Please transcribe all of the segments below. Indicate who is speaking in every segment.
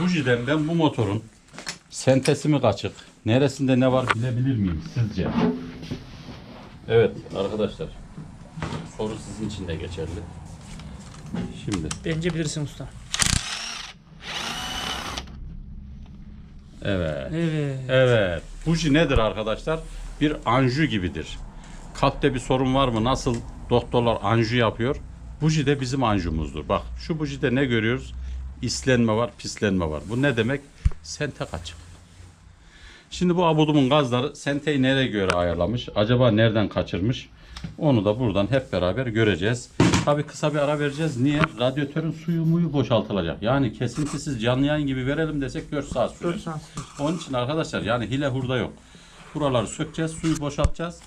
Speaker 1: Bujiden ben bu motorun sentesi mi kaçık, neresinde ne var bilebilir miyim sizce? Evet arkadaşlar. Soru sizin için de geçerli. Şimdi
Speaker 2: Bence bilirsin usta.
Speaker 1: evet.
Speaker 2: Evet.
Speaker 1: Evet. Buji nedir arkadaşlar? Bir anju gibidir. Kalpte bir sorun var mı? Nasıl doktorlar anju yapıyor? Buji de bizim anjumuzdur. Bak şu bujide ne görüyoruz? İslenme var, pislenme var. Bu ne demek? Sente kaçık. Şimdi bu abudumun gazları senteyi nereye göre ayarlamış? Acaba nereden kaçırmış? Onu da buradan hep beraber göreceğiz. Tabi kısa bir ara vereceğiz. Niye? Radyatörün suyu muyu boşaltılacak. Yani kesintisiz canlı yayın gibi verelim desek 4 saat sürer.
Speaker 2: 4 saat.
Speaker 1: Onun için arkadaşlar yani hile hurda yok. Buraları sökeceğiz, suyu boşaltacağız.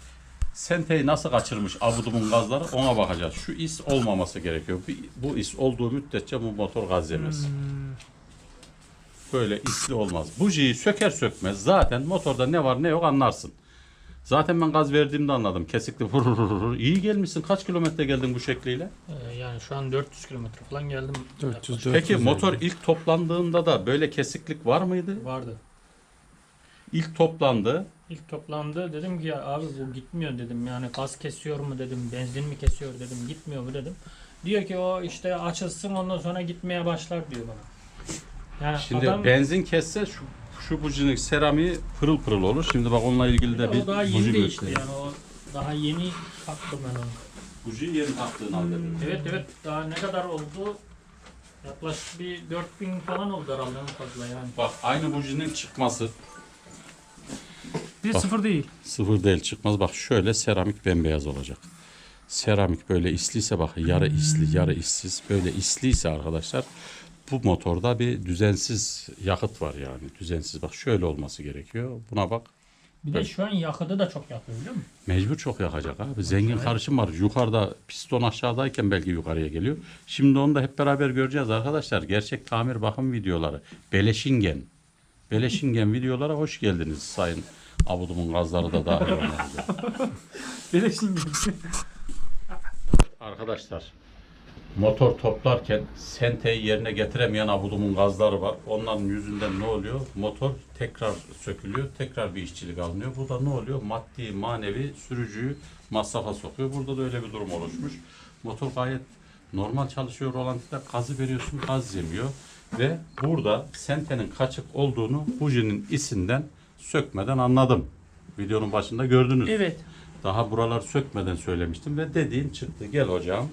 Speaker 1: Senteyi nasıl kaçırmış abudumun gazları ona bakacağız. Şu is olmaması gerekiyor. Bu- is olduğu müddetçe bu motor gaz yemez. Böyle isli olmaz. Bujiyi söker sökmez zaten motorda ne var ne yok anlarsın. Zaten ben gaz verdiğimde anladım. Kesikli vurururur. İyi gelmişsin. Kaç kilometre geldin bu şekliyle?
Speaker 2: Ee, yani şu an 400 kilometre falan geldim.
Speaker 3: 400
Speaker 1: Peki motor ilk toplandığında da böyle kesiklik var mıydı?
Speaker 2: Vardı.
Speaker 1: İlk toplandı.
Speaker 2: İlk toplandı dedim ki ya abi bu gitmiyor dedim yani gaz kesiyor mu dedim benzin mi kesiyor dedim gitmiyor mu dedim. Diyor ki o işte açılsın ondan sonra gitmeye başlar diyor bana. Yani
Speaker 1: Şimdi
Speaker 2: adam
Speaker 1: benzin kesse şu şu bujinin seramiği pırıl pırıl olur. Şimdi bak onunla ilgili de bir
Speaker 2: o daha
Speaker 1: buji
Speaker 2: yeni değişti
Speaker 1: göstereyim.
Speaker 2: yani o daha yeni taktım ben onu.
Speaker 1: Bujiyi yeni taktığın halde.
Speaker 2: Evet evet daha ne kadar oldu? Yaklaşık bir 4000 falan oldu herhalde en fazla yani.
Speaker 1: Bak aynı bujinin çıkması
Speaker 2: Bir
Speaker 1: Bak.
Speaker 2: sıfır değil.
Speaker 1: sıfır değil çıkmaz. Bak şöyle seramik bembeyaz olacak. Seramik böyle isliyse bak yarı isli yarı işsiz böyle isliyse arkadaşlar bu motorda bir düzensiz yakıt var yani. Düzensiz bak şöyle olması gerekiyor. Buna bak
Speaker 2: Bir de şu an yakıtı da çok yakıyor biliyor musun?
Speaker 1: Mecbur çok yakacak abi. Zengin karışım var. Yukarıda piston aşağıdayken belki yukarıya geliyor. Şimdi onu da hep beraber göreceğiz arkadaşlar. Gerçek tamir bakım videoları. Beleşingen. Beleşingen videolara hoş geldiniz sayın abudumun gazları da dahil olmak üzere.
Speaker 2: Beleşin gibi.
Speaker 1: Arkadaşlar motor toplarken senteyi yerine getiremeyen abudumun gazları var. Onların yüzünden ne oluyor? Motor tekrar sökülüyor. Tekrar bir işçilik alınıyor. Burada ne oluyor? Maddi, manevi sürücüyü masrafa sokuyor. Burada da öyle bir durum oluşmuş. Motor gayet normal çalışıyor. Rolantide gazı veriyorsun. Gaz yemiyor. Ve burada sentenin kaçık olduğunu bujinin isinden sökmeden anladım. Videonun başında gördünüz.
Speaker 2: Evet.
Speaker 1: Daha buralar sökmeden söylemiştim ve dediğin çıktı. Gel hocam.